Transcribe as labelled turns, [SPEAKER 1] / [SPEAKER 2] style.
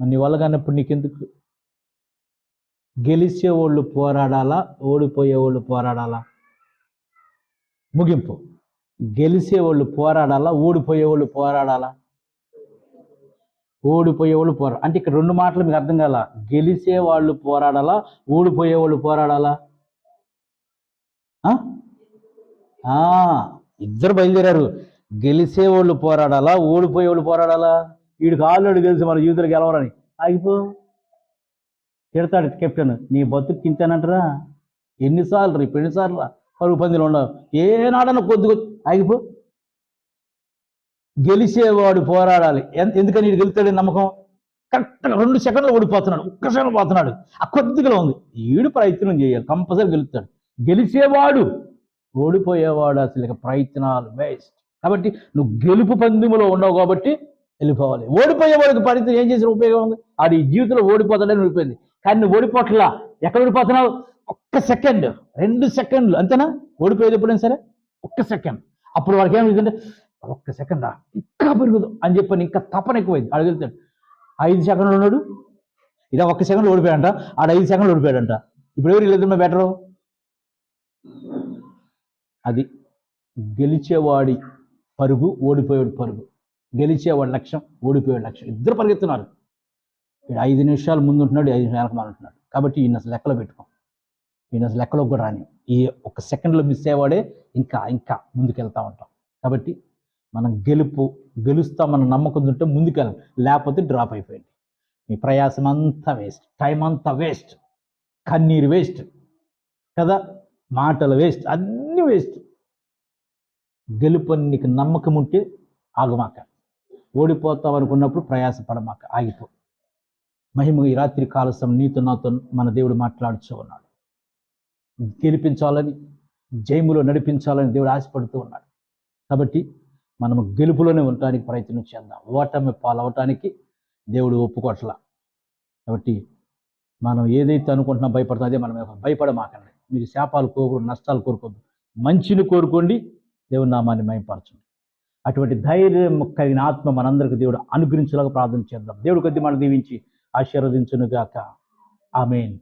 [SPEAKER 1] నీ వల్ల కానప్పుడు నీకెందుకు? గెలిచేవాళ్ళు పోరాడాలా? ఓడిపోయేవాళ్ళు పోరాడాలా? ముగింపు. గెలిచేవాళ్ళు పోరాడాలా? ఓడిపోయేవాళ్ళు పోరాడాలా? ఓడిపోయేవాళ్ళు పోరా అంటే ఇక్కడ రెండు మాటలు మీకు అర్థం కాల? గెలిచేవాళ్ళు పోరాడాలా? ఓడిపోయేవాళ్ళు పోరాడాలా? ఇద్దరు బయలుదేరారు. గెలిచేవాళ్ళు పోరాడాలా? ఓడిపోయేవాళ్ళు పోరాడాలా? వీడికి కాళ్ళు తెలుసు మన జీవితంలో గెలవరని ఆగిపో. తిడతాడు కెప్టెన్. నీ బతుకు కించానంటరా ఎన్నిసార్లు రేపు ఎన్నిసార్లు పరుగు పందిలో ఉండవు ఏనాడన్నా కొద్ది ఆగిపో. గెలిచేవాడు పోరాడాలి. ఎంత ఎందుకని వీడు గెలుతాడు నమ్మకం? కరెక్ట్గా రెండు సెకండ్లు ఓడిపోతున్నాడు. ఒక్క సెకండ్ పోతున్నాడు. ఆ కొద్దిగా ఉంది. ఈడు ప్రయత్నం చేయాలి. కంపల్సరీ గెలుస్తాడు. గెలిచేవాడు ఓడిపోయేవాడు అసలు ఇక ప్రయత్నాలు వేస్ట్. కాబట్టి నువ్వు గెలుపు పందెములో ఉండవు కాబట్టి వెళ్ళిపోవాలి. ఓడిపోయే వాడికి పరిస్థితి ఏం చేసిన ఉపయోగం ఉంది? ఆడి జీవితంలో ఓడిపోతాడని ఓడిపోయింది. కానీ నువ్వు ఓడిపోట్లా. ఎక్కడ ఓడిపోతున్నావు? ఒక్క సెకండ్. రెండు సెకండ్లు. అంతేనా? ఓడిపోయేది ఎప్పుడైనా సరే? ఒక్క సెకండ్. అప్పుడు వాడికి ఏమైందంటే ఒక్క సెకండా ఇంకా పెరుగుదు అని చెప్పని ఇంకా తపన ఎక్కువైంది. అడుగుతాడు ఐదు సెకండ్లు ఉన్నాడు. ఇదా ఒక్క సెకండ్ ఓడిపోయాడంట. ఆడ ఐదు సెకండ్లు ఓడిపోయాడంట. ఇప్పుడు ఎవరు వీళ్ళిద్దరు బెటరు అది గెలిచేవాడి పరుగు ఓడిపోయాడు పరుగు. గెలిచేవాడి లక్ష్యం ఓడిపోయాడు లక్ష్యం. ఇద్దరు పరిగెత్తున్నారు. వీడు ఐదు నిమిషాలు ముందు ఉంటున్నాడు ఐదు నిమిషాలకు మనం ఉంటున్నాడు కాబట్టి ఈయన అసలు లెక్కలో పెట్టుకో. ఈయన అసలు లెక్కలో కూడా రాని. ఈ ఒక సెకండ్లో మిస్ అయ్యేవాడే ఇంకా ఇంకా ముందుకెళ్తా ఉంటాం. కాబట్టి మనం గెలుపు గెలుస్తామన్న నమ్మకం ఉంటే ముందుకెళ్ళాలి లేకపోతే డ్రాప్ అయిపోయింది. మీ ప్రయాసం అంతా వేస్ట్. టైం అంతా వేస్ట్. కన్నీరు వేస్ట్. కదా? మాటలు వేస్ట్. అన్నీ వేస్ట్. గెలుపు నీకు నమ్మకం ఉంటే ఆగమాక. ఓడిపోతాం అనుకున్నప్పుడు ప్రయాసపడమాక ఆగిపో. మహిమ ఈ రాత్రి కాలసం నీతో నాతో మన దేవుడు మాట్లాడుతూ ఉన్నాడు. గెలిపించాలని జయములో నడిపించాలని దేవుడు ఆశపడుతూ ఉన్నాడు. కాబట్టి మనము గెలుపులోనే ఉండటానికి ప్రయత్నం చేద్దాం. ఓటమి పాలవటానికి దేవుడు ఒప్పుకోట్ల. కాబట్టి మనం ఏదైతే అనుకుంటున్నా భయపడుతున్నా అదే మనం భయపడమాకండి. మీరు శాపాలు కోరుకోండి నష్టాలు కోరుకోద్దు మంచిని కోరుకోండి దేవుని నామాన్ని మయంపరచండి అటువంటి ధైర్యం కలిగిన ఆత్మ మనందరికీ దేవుడు అనుగ్రహించలాగా ప్రార్థన చేద్దాం. దేవుడు కొద్ది మనం దీవించి ఆశీర్వదించునుగాక. ఆమెన్.